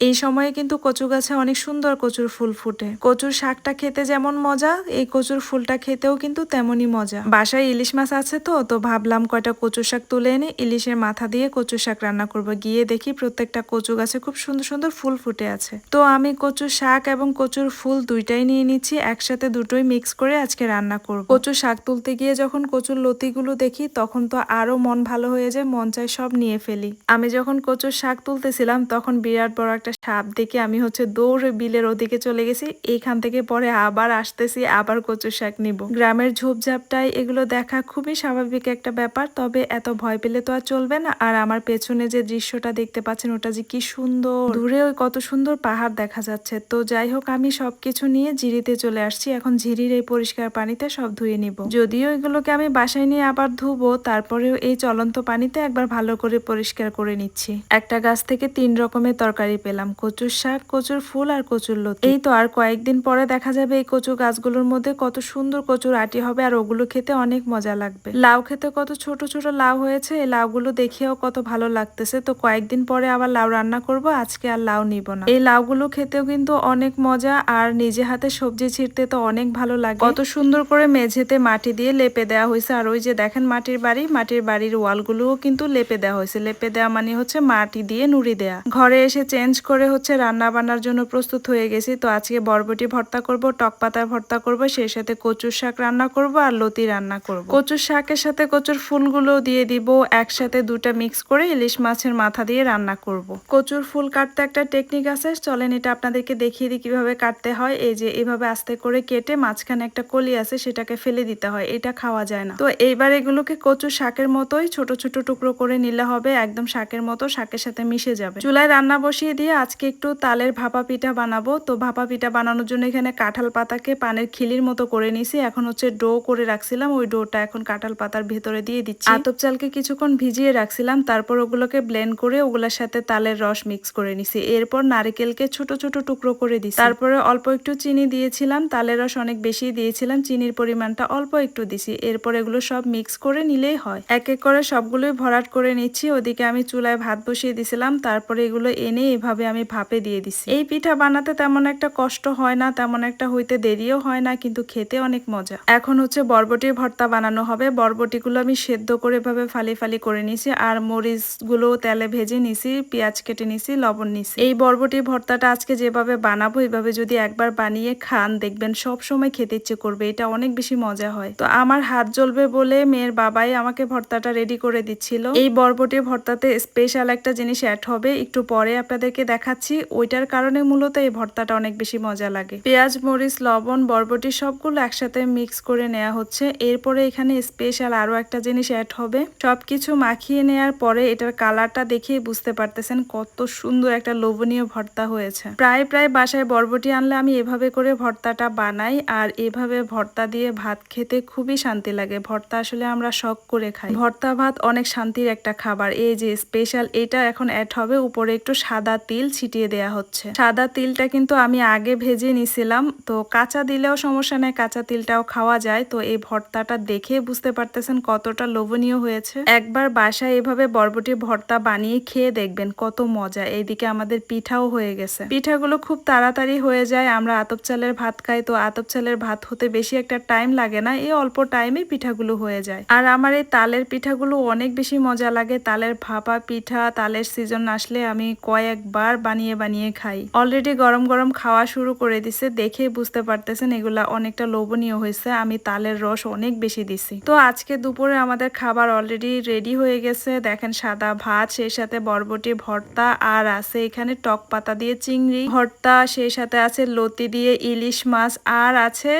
এই সময়ে কিন্তু কচু গাছে অনেক সুন্দর কচুর ফুল ফুটে। কচুর শাকটা খেতে যেমন মজা, এই কচুর ফুলটা খেতেও কিন্তু তেমনই মজা। বাসায় ইলিশ মাছ আছে তো তো ভাবলাম কয়টা কচু শাক তুলে এনে ইলিশের মাথা দিয়ে কচু শাক রান্না করব। গিয়ে দেখি প্রত্যেকটা কচু গাছে খুব সুন্দর সুন্দর ফুল ফুটে আছে। তো আমি কচু শাক এবং কচুর ফুল দুইটাই নিয়ে নিচ্ছি, একসাথে দুটোই মিক্স করে আজকে রান্না করব। কচু শাক তুলতে গিয়ে যখন কচুর লতিগুলো দেখি, তখন তো আরও মন ভালো হয়ে যায়, মন চাই সব নিয়ে ফেলি। আমি যখন কচুর শাক তুলতেছিলাম, তখন বিরাট বড় একটা সাপ দেখে আমি হচ্ছে দৌড়ে বিলের ওদিকে চলে গেছি। এইখান থেকে পরে আবার আসতেছি, আবার কচু শাক নিব। গ্রামের ঝোপঝাপটায় এগুলো দেখা খুবই স্বাভাবিক একটা ব্যাপার, তবে এত ভয় পেলে তো আর চলবে না। আর আমার পেছনে যে দৃশ্যটা দেখতে পাচ্ছেন, ওটা যে কি সুন্দর! দূরে ওই কত সুন্দর পাহাড় দেখা যাচ্ছে। তো যাই হোক, আমি সবকিছু নিয়ে ঝিরিতে চলে আসছি। এখন ঝিরির এই পরিষ্কার পানিতে সব ধুয়ে নিব। যদিও এগুলোকে আমি বাসায় নিয়ে আবার ধুবো, তারপরেও এই চলন্ত পানিতে একবার ভালো করে পরিষ্কার করে নিচ্ছি। একটা গাছ থেকে তিন রকমের তরকারি পেলাম। কচুর শাক, কচুর ফুল আর কচুর লতি। এই তো আর কয়েকদিন পরে দেখা যাবে এই কচু গাছগুলোর মধ্যে কত সুন্দর কচুর আটি হবে আর ওগুলো খেতে অনেক মজা লাগবে। লাউ খেতে কত ছোট ছোট লাউ হয়েছে, এই লাউগুলো দেখেও কত ভালো লাগতেছে। তো কয়েকদিন পরে আবার লাউ রান্না করব, আজকে আর লাউ নিব না। এই লাউগুলো খেতেও কিন্তু অনেক মজা আর নিজে হাতে সবজি ছিঁড়তে তো অনেক ভালো লাগে। কত সুন্দর করে মেঝেতে মাটি দিয়ে লেপে দেওয়া হয়েছে। আর ওই যে দেখেন মাটির বাড়ি, মাটির বাড়ির ওয়ালগুলোও কিন্তু লেপে দেওয়া হয়েছে। লেপে দেওয়া মানে হচ্ছে মাটি দিয়ে নুড়ি দেয়া। ঘরে এসে চেঞ্জ করে হচ্ছে রান্না বান্নার জন্য প্রস্তুত হয়ে গেছি। তো আজকে বরবটি ভর্তা করব, টক পাতার ভর্তা করব, সেই সাথে কচুর শাক রান্না করব আর লতি রান্না করব। কচুর শাকের সাথে কচুর ফুলগুলো দিয়ে দিব, একসাথে দুটা মিক্স করে ইলিশ মাছের মাথা দিয়ে রান্না করব। কচুর ফুল কাটতে একটা টেকনিক আছে, চলেন এটা আপনাদেরকে দেখিয়ে দিই কীভাবে কাটতে হয়। এই যে এভাবে আস্তে করে কেটে মাঝখানে একটা কলি আছে, সেটাকে ফেলে দিতে হয়, এটা খাওয়া যায় না। তো এইবার এগুলোকে কচু শাকের মতোই ছোট ছোট টুকরো করে নিলে হবে, একদম শাকের মতো, শাকের সাথে মিশে যাবে। চুলায় রান্না বসিয়ে দিয়ে আজকে একটু তালের ভাপা পিঠা বানাবো। তো ভাপা পিঠা বানানোর জন্য এখানে কাঁঠাল পাতাকে পানের খিলির মতো করে নিছি এখন হচ্ছে ডো করে রাখছিলাম। ওই ডোটা এখন কাঁঠাল পাতার ভেতরে দিয়ে দিচ্ছি। আতপ চালকে কিছুক্ষণ ভিজিয়ে রাখছিলাম। তারপর ওগুলোকে ব্লেন্ড করে ওগুলোর সাথে তালের রস মিক্স করে নিছি। এরপর নারিকেলকে ছোট ছোট টুকরো করে দিছি। তারপরে অল্প একটু চিনি দিয়েছিলাম। তালের রস অনেক বেশি দিয়েছিলাম। চিনির পরিমাণটা অল্প একটু দিছি। এরপর এগুলো সব মিক্স করে নিলেই হয়। এক এক করে সবগুলোই ভরাট করে নিচ্ছি। ওদিকে আমি চুলায় ভাত বসিয়ে দিছিলাম। তারপরে এগুলো এনে এভাবে আমি ভাপে দিয়ে দিছি। এই পিঠা বানাতে তেমন একটা কষ্ট হয় না, তেমন একটা হইতে দেরিও হয় না, কিন্তু খেতে অনেক মজা। এখন হচ্ছে বরবটির ভর্তা বানানো হবে। বরবটিগুলো আমি সেদ্ধ করে এভাবে ফালি ফালি করে নিছি আর মরিচগুলো তেলে ভেজে নিছি, পেঁয়াজ কেটে নিছি, লবণ নিছি। এই বরবটির ভর্তাটা আজকে যেভাবে বানাবো এইভাবে যদি একবার বানিয়ে খান, দেখবেন সব সময় খেতে ইচ্ছে করবে। এটা অনেক বেশি মজা হয়। তো আমার হাত জ্বলবে বলে মেয়ের বাবাই আমাকে ভর্তাটা রেডি করে দিচ্ছিল। এই বরবটির ভর্তাতে স্পেশাল একটা জিনিস অ্যাড হবে। একটু পরে আপনাদেরকে দেখাচ্ছি, ওইটার কারণে মূলত এই ভর্তাটা অনেক বেশি মজা লাগে। পেঁয়াজ, মরিচ, লবণ, বরবটি সবগুলো একসাথে মিক্স করে নেওয়া হচ্ছে। এরপরে এখানে স্পেশাল আরও একটা জিনিস অ্যাড হবে। সবকিছু মাখিয়ে নেওয়ার পরে এটার কালারটা দেখেই বুঝতে পারতেছেন কত সুন্দর একটা লোভনীয় ভর্তা হয়েছে। প্রায় প্রায় বাসায় বরবটি আনলে আমি এভাবে করে ভর্তাটা বানাই আর এভাবে ভর্তা দিয়ে ভাত খেতে খুবই শান্তি লাগে। ভর্তা আসলে আমরা শখ করে খাই। ভর্তা ভাত অনেক শান্তির একটা খাবার। এই যে স্পেশাল এটা এখন অ্যাড হবে। উপরে একটু সাদা তিল ছিটিয়ে দেয়া হচ্ছে। সাদা তিলটা কিন্তু আমি আগে ভেজে নিছিলাম, তো কাঁচা দিলেও সমস্যা নেই, কাঁচা তিলটাও খাওয়া যায়। তো এই ভর্তাটা দেখে বুঝতে পারতেছেন কতটা লোভনীয় হয়েছে। একবার বাসায় এভাবে বরবটি ভর্তা বানিয়ে খেয়ে দেখবেন কত মজা। এইদিকে আমাদের পিঠাও হয়ে গেছে। পিঠাগুলো খুব তাড়াতাড়ি হয়ে যায়, আমরা আতপ চালের ভাত খাই, তো আতপ চালের ভাত হতে বেশি একটা টাইম লাগে না, এই অল্প টাইমে পিঠাগুলো হয়ে যায়। আর আমার এই তালের পিঠাগুলো অনেক বেশি মজা লাগে, তালের ভাপা পিঠা, তালের সিজন আসলে আমি কয়েকবার বানিয়ে বানিয়ে খাই। অলরেডি গরম গরম খাওয়া শুরু করে দিছে দেখে বুঝতে পারতেছেন এগুলা অনেকটা লোভনীয় হয়েছে, আমি তালের রস অনেক বেশি দিছি। তো আজকে দুপুরে আমাদের খাবার অলরেডি রেডি হয়ে গেছে, দেখেন সাদা ভাত, সেই সাথে বরবটি, ভর্তা, আর আছে এখানে টক পাতা দিয়ে চিংড়ি, ভর্তা, সেই সাথে আছে লতি দিয়ে ইলিশ মাছ, আর আছে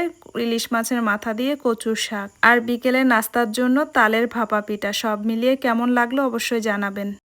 ইলিশ মাছের মাথা দিয়ে কচুর শাক। আর বিকেলে নাস্তার জন্য তালের ভাপা পিঠা, সব মিলিয়ে কেমন লাগল অবশ্যই জানাবেন।